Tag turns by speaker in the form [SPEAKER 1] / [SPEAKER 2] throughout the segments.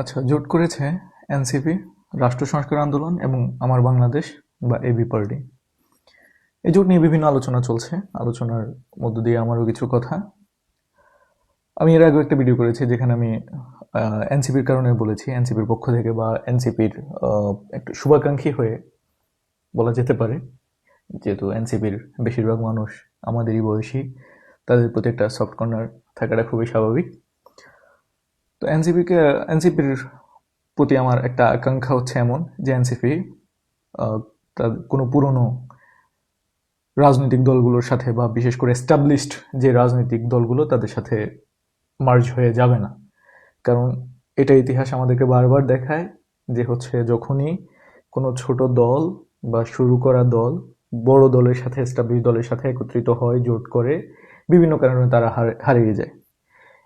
[SPEAKER 1] আচ্ছা জোট করেছে এনসিপি, রাষ্ট্র সংস্কার আন্দোলন এবং আমার বাংলাদেশ বা এবি পার্টি। এই জোট নিয়ে বিভিন্ন আলোচনা চলছে। আলোচনার মধ্য দিয়ে আমারও কিছু কথা। আমি এর আগেও একটা ভিডিও করেছি যেখানে আমি এনসিপির কারণে বলেছি, এনসিপির পক্ষ থেকে বা এনসিপির একটু শুভাকাঙ্ক্ষী হয়ে বলা যেতে পারে। যেহেতু এনসিপির বেশিরভাগ মানুষ আমাদেরই বয়সী, তাদের প্রতি একটা সফট কর্নার থাকাটা খুবই স্বাভাবিক। তো এনসিপিকে এনসিপির প্রতি আমার একটা আকাঙ্ক্ষা হচ্ছে এমন যে এনসিপি তার কোনো পুরনো রাজনৈতিক দলগুলোর সাথে বা বিশেষ করে এস্টাবলিশড যে রাজনৈতিক দলগুলো তাদের সাথে মার্জ হয়ে যাবে না। কারণ এটা ইতিহাস আমাদেরকে বারবার দেখায় যে হচ্ছে যখনই কোনো ছোট দল বা শুরু করা দল বড় দলের সাথে এস্টাবলিশ দলের সাথে একত্রিত হয়, জোট করে, বিভিন্ন কারণে তারা হারিয়ে যায়।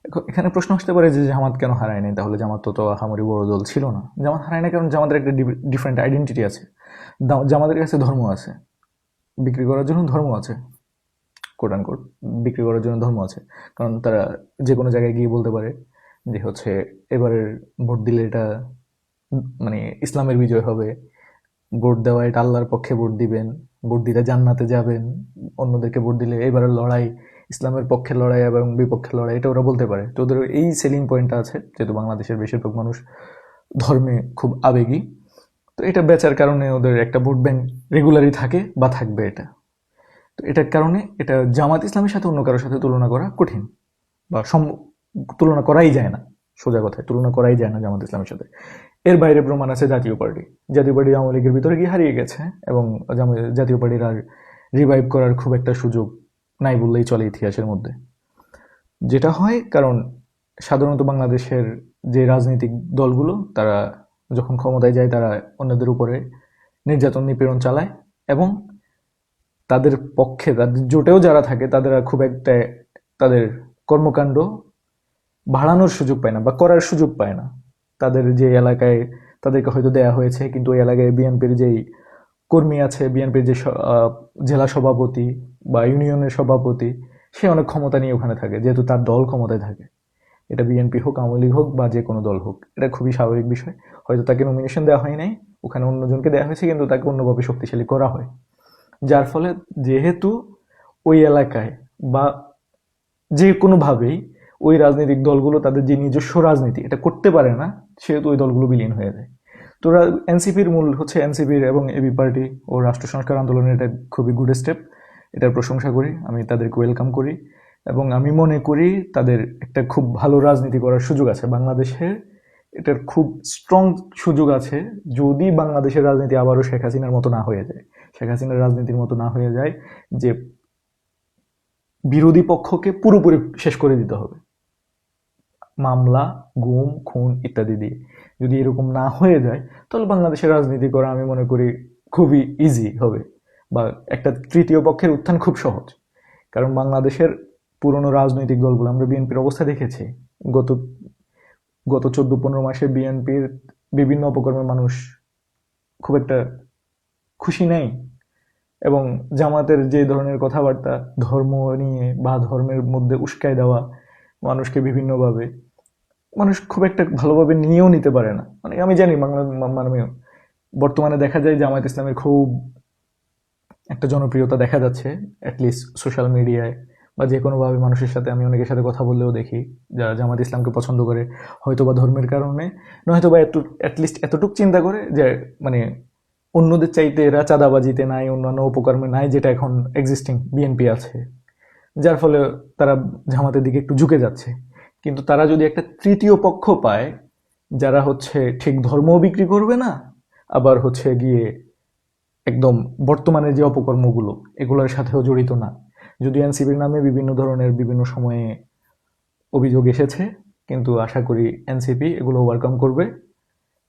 [SPEAKER 1] এখানে প্রশ্ন আসতে পারে যে জামাত কেন হারায় নাই? তাহলে জামাত তো আহামরি বড় দল ছিল না। জামাত হারায় না কারণ জামাতের একটা ডিফারেন্ট আইডেন্টিটি আছে। জামাতের কাছে ধর্ম আছে। বিক্রি করার জন্য ধর্ম আছে। কোট অ্যান্ড কোট বিক্রি করার জন্য ধর্ম আছে। কারণ তারা যে কোনো জায়গায় গিয়ে বলতে পারে যে হচ্ছে এবারের ভোট দিলে এটা মানে ইসলামের বিজয় হবে। ভোট দেওয়া এটা আল্লাহর পক্ষে ভোট দিবেন। ভোট দিলে জান্নাতে যাবেন। অন্যদেরকে ভোট দিলে এবারের লড়াই ইসলামের পক্ষে লড়াই এবং বিপক্ষে লড়াই, এটা ওরা বলতে পারে। তো ওদের এই সেলিং পয়েন্টটা আছে, যেহেতু বাংলাদেশের বেশিরভাগ মানুষ ধর্মে খুব আবেগী। তো এটা বেচার কারণে ওদের একটা ভোট ব্যাংক রেগুলারই থাকে বা থাকবে এটা। তো এটার কারণে এটা জামাত ইসলামের সাথে অন্য কারোর সাথে তুলনা করা কঠিন বা সম, তুলনা করাই যায় না। সোজা কথায়, তুলনা করাই যায় না জামাত ইসলামের সাথে। এর বাইরে প্রমাণ আছে জাতীয় পার্টি। জাতীয় পার্টি আওয়ামী লীগের ভিতরে গিয়ে হারিয়ে গেছে এবং জাতীয় পার্টির আর রিভাইভ করার খুব একটা সুযোগ নাই বললেই চলে ইতিহাসের মধ্যে। যেটা হয়, কারণ সাধারণত বাংলাদেশের যে রাজনৈতিক দলগুলো, তারা যখন ক্ষমতায় যায়, তারা অন্যদের উপরে নির্যাতন, নিপীড়ন চালায় এবং তাদের পক্ষে, তাদের জোটেও যারা থাকে, তাদের খুব একটা তাদের কর্মকাণ্ড বাড়ানোর সুযোগ পায় না বা করার সুযোগ পায় না। তাদের যে এলাকায় তাদেরকে হয়তো দেয়া হয়েছে, কিন্তু ওই এলাকায় বিএনপির যেই কর্মী আছে, বিএনপির যে জেলা সভাপতি বা ইউনিয়নের সভাপতি, সে অনেক ক্ষমতা নিয়ে ওখানে থাকে, যেহেতু তার দল ক্ষমতায় থাকে। এটা বিএনপি হোক, আওয়ামী লীগ হোক, বা যে কোনো দল হোক, এটা খুবই স্বাভাবিক বিষয়। হয়তো তাকে নমিনেশন দেওয়া হয় নাই, ওখানে অন্যজনকে দেওয়া হয়েছে, কিন্তু তাকে অন্যভাবে শক্তিশালী করা হয়। যার ফলে যেহেতু ওই এলাকায় বা যে কোনোভাবেই ওই রাজনৈতিক দলগুলো তাদের যে নিজস্ব রাজনীতি, এটা করতে পারে না, সেহেতু ওই দলগুলো বিলীন হয়ে যায়। তো এনসিপির মূল হচ্ছে এনসিপির এবং এবি পার্টি ও রাষ্ট্র সংস্কার আন্দোলনের এটা খুবই গুড স্টেপ এটার প্রশংসা করি, আমি তাদেরকে ওয়েলকাম করি এবং আমি মনে করি তাদের একটা খুব ভালো রাজনীতি করার সুযোগ আছে। বাংলাদেশে এটার খুব স্ট্রং সুযোগ আছে যদি বাংলাদেশের রাজনীতি আবারও শেখ হাসিনার মতো না হয়ে যায়। শেখ হাসিনার রাজনীতির মতো না হয়ে যায় যে বিরোধী পক্ষকে পুরোপুরি শেষ করে দিতে হবে। মামলা, গুম, খুন ইত্যাদি দিয়ে। যদি এরকম না হয়ে যায়, তাহলে বাংলাদেশের রাজনীতি করা আমি মনে করি খুবই ইজি হবে। বা একটা তৃতীয় পক্ষের উত্থান খুব সহজ। কারণ বাংলাদেশের পুরনো রাজনৈতিক দলগুলো, আমরা বিএনপির অবস্থা দেখেছি। গত গত চোদ্দ পনেরো মাসে বিএনপির বিভিন্ন অপকর্মে মানুষ খুব একটা খুশি নেই এবং জামাতের যে ধরনের কথাবার্তা, ধর্ম নিয়ে বা ধর্মের মধ্যে উস্কায় দেওয়া, মানুষকে বিভিন্নভাবে, মানুষ খুব একটা ভালোভাবে নিয়েও নিতে পারে না। মানে আমি জানি বাংলা মানে বর্তমানে দেখা যায় জামায়াত ইসলামের খুব একটা জনপ্রিয়তা দেখা যাচ্ছে অ্যাটলিস্ট সোশ্যাল মিডিয়ায় বা যে কোনোভাবে মানুষের সাথে আমি অনেকের সাথে কথা বললেও দেখি যারা জামাত ইসলামকে পছন্দ করে হয়তো বা ধর্মের কারণে নয়তো বা একটু অ্যাটলিস্ট এতটুকু চিন্তা করে যে মানে অন্যদের চাইতে এরা চাঁদাবাজিতে নাই, অন্যান্য উপকর্মে নাই, যেটা এখন এক্সিস্টিং বিএনপি আছে। যার ফলে তারা জামাতের দিকে একটু ঝুঁকে যাচ্ছে। কিন্তু তারা যদি একটা তৃতীয় পক্ষ পায়, যারা হচ্ছে ঠিক ধর্মও বিক্রি করবে না, আবার হচ্ছে গিয়ে একদম বর্তমানে যে অপকর্মগুলো, এগুলোর সাথেও জড়িত না। যদি এনসিপির নামে বিভিন্ন ধরনের বিভিন্ন সময়ে অভিযোগ এসেছে, কিন্তু আশা করি এনসিপি এগুলো ওভারকাম করবে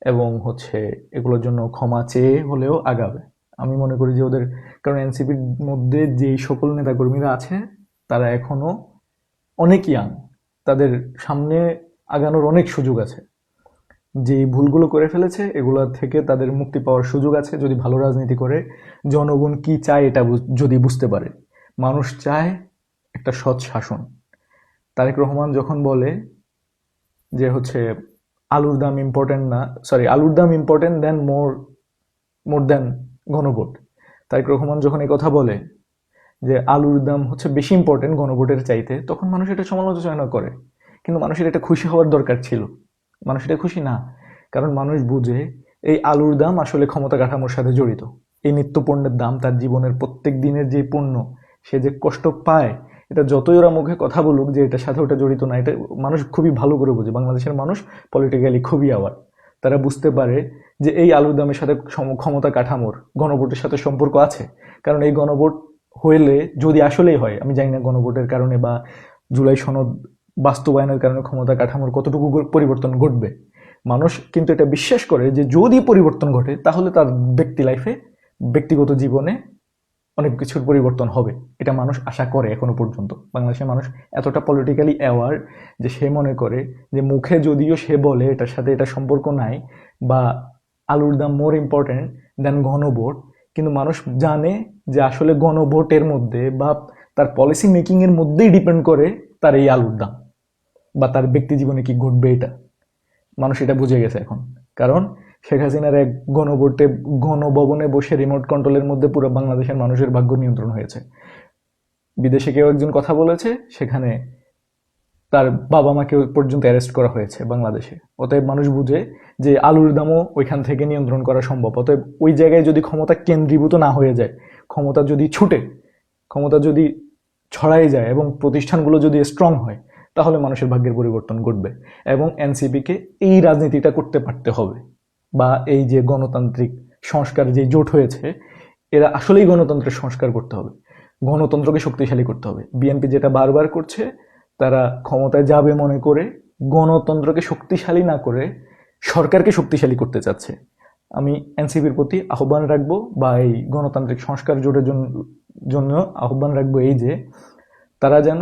[SPEAKER 1] এবং হচ্ছে এগুলোর জন্য ক্ষমা চেয়ে হলেও আগাবে। আমি মনে করি যে ওদের, কারণ এনসিপির মধ্যে যেই সকল নেতাকর্মীরা আছে, তারা এখনও অনেক ইয়াং তাদের সামনে আগানোর অনেক সুযোগ আছে। যে ভুলগুলো করে ফেলেছে, এগুলো থেকে তাদের মুক্তি পাওয়ার সুযোগ আছে যদি ভালো রাজনীতি করে। জনগণ কি চায় এটা যদি বুঝতে পারে। মানুষ চায় একটা সৎ শাসন। তারেক রহমান যখন বলে যে হচ্ছে, আলুর দাম ইম্পর্টেন্ট না সরি আলুর দাম ইম্পর্টেন্ট দেন মোর মোর দেন গণভোট তারেক রহমান যখন এই কথা বলে যে আলুর দাম হচ্ছে বেশি ইম্পর্টেন্ট গণভোটের চাইতে, তখন মানুষ এটা সমালোচনা করে। কিন্তু মানুষের এটা খুশি হওয়ার দরকার ছিল। মানুষ এটা খুশি? না। কারণ মানুষ বুঝে এই আলুর দাম আসলে ক্ষমতা কাঠামোর সাথে জড়িত। এই নিত্য পণ্যের দাম তার জীবনের প্রত্যেক দিনের যে পণ্য, সে যে কষ্ট পায়, এটা যতই ওরা মুখে কথা বলুক যে এটার সাথে ওটা জড়িত না, এটা মানুষ খুবই ভালো করে বোঝে। বাংলাদেশের মানুষ পলিটিক্যালি খুবই আওয়ার তারা বুঝতে পারে যে এই আলুর দামের সাথে ক্ষমতা কাঠামোর, গণভোটের সাথে সম্পর্ক আছে। কারণ এই গণভোট হইলে যদি আসলেই হয়, আমি জানি না গণভোটের কারণে বা জুলাই সনদ বাস্তবায়নের কারণে ক্ষমতা কাঠামোর কতটুকু পরিবর্তন ঘটবে। মানুষ কিন্তু এটা বিশ্বাস করে যে যদি পরিবর্তন ঘটে, তাহলে তার ব্যক্তি লাইফে ব্যক্তিগত জীবনে অনেক কিছুর পরিবর্তন হবে। এটা মানুষ আশা করে এখনও পর্যন্ত। বাংলাদেশের মানুষ এতটা পলিটিক্যালি অ্যাওয়ার যে সে মনে করে যে মুখে যদিও সে বলে এটার সাথে এটা সম্পর্ক নাই বা আলুর দাম মোর ইম্পর্ট্যান্ট দেন গণভোট, কিন্তু মানুষ জানে যে আসলে গণভোটের মধ্যে বা তার পলিসি মেকিংয়ের মধ্যেই ডিপেন্ড করে তার এই আলুর দাম। বা তার ব্যক্তি জীবনে কি ঘটবে এটা? মানুষ এটা বুঝে গেছে এখন। কারণ শেখ হাসিনার এক গণভোটে, গণভবনে বসে রিমোট কন্ট্রোলের মধ্যে পুরো বাংলাদেশের মানুষের ভাগ্য নিয়ন্ত্রণ হয়েছে। বিদেশে কেউ একজন কথা বলেছে, সেখানে তার বাবা মাকে পর্যন্ত অ্যারেস্ট করা হয়েছে বাংলাদেশে। অতএব মানুষ বুঝে যে আলুর দামও ওইখান থেকে নিয়ন্ত্রণ করা সম্ভব। অতএব ওই জায়গায় যদি ক্ষমতা কেন্দ্রীভূত না হয়ে যায়, ক্ষমতা যদি ছুটে, ক্ষমতা যদি ছড়াই যায় এবং প্রতিষ্ঠানগুলো যদি স্ট্রং হয় তাহলে মানুষের ভাগ্যের পরিবর্তন ঘটবে এবং এনসিপিকে এই রাজনীতিটা করতে পারতে হবে বা এই যে গণতান্ত্রিক সংস্কার যে জোট হয়েছে, এরা আসলেই গণতন্ত্রের সংস্কার করতে হবে। গণতন্ত্রকে শক্তিশালী করতে হবে। বিএনপি যেটা বারবার করছে, তারা ক্ষমতায় যাবে মনে করে গণতন্ত্রকে শক্তিশালী না করে সরকারকে শক্তিশালী করতে চাচ্ছে। আমি এনসিপির প্রতি আহ্বান রাখব বা এই গণতান্ত্রিক সংস্কার জোটের জন্য আহ্বান রাখব এই যে, তারা যেন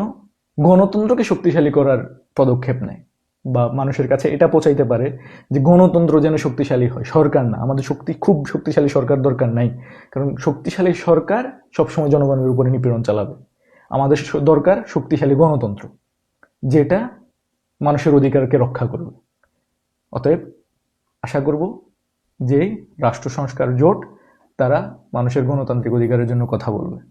[SPEAKER 1] গণতন্ত্রকে শক্তিশালী করার পদক্ষেপ নেয় বা মানুষের কাছে এটা পৌঁছাইতে পারে যে গণতন্ত্র যেন শক্তিশালী হয়। সরকার না, আমাদের শক্তি, খুব শক্তিশালী সরকার দরকার নাই। কারণ শক্তিশালী সরকার সবসময় জনগণের উপরে নিপীড়ন চালাবে। আমাদের দরকার শক্তিশালী গণতন্ত্র, যেটা মানুষের অধিকারকে রক্ষা করবে। অতএব আশা করব যে রাষ্ট্র সংস্কার জোট, তারা মানুষের গণতান্ত্রিক অধিকারের জন্য কথা বলবে।